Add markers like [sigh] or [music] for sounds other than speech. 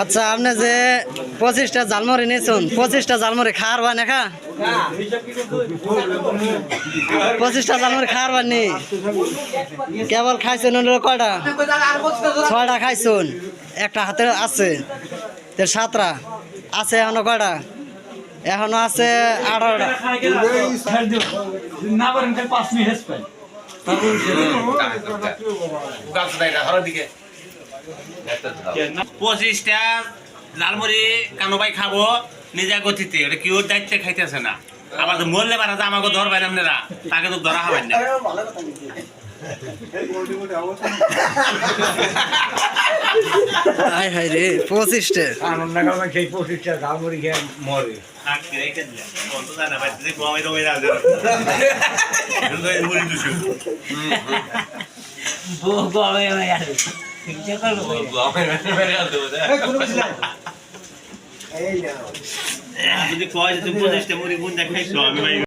আচ্ছা আপনি যে পঁচিশটা জালমুড়ি নিয়েছেন, পঁচিশটা জালমুড়ি খাওয়ার বা নেখা পঁচিশটা জালমুড়ি খাওয়ার বানি কেবল খাইছেন কয়টা? ছয়টা খাইছুন। একটা হাতে আছে, তো সাতটা। আছে এখনও কয়টা? এখনও আছে আঠারোটা। পঁচিশটা লালমুড়ি কানোবাই খাব নিজা গতিতে এটা কেউ দায়িত্বে খাইতেছে না? আবার তো মরলে পারা যে আমাকে ধরবেন আপনারা, তাকে তো ধরা হবেন না। [laughs] হাই হাই রে পঁচিশটা আনন্দ কালমা খেয়ে পঁচিশটা ঝালমুড়ি খেয়ে মরে। যদি কয় যে তুমি পঁচিশটা মুড়ি গুণ দেখাইছো আমি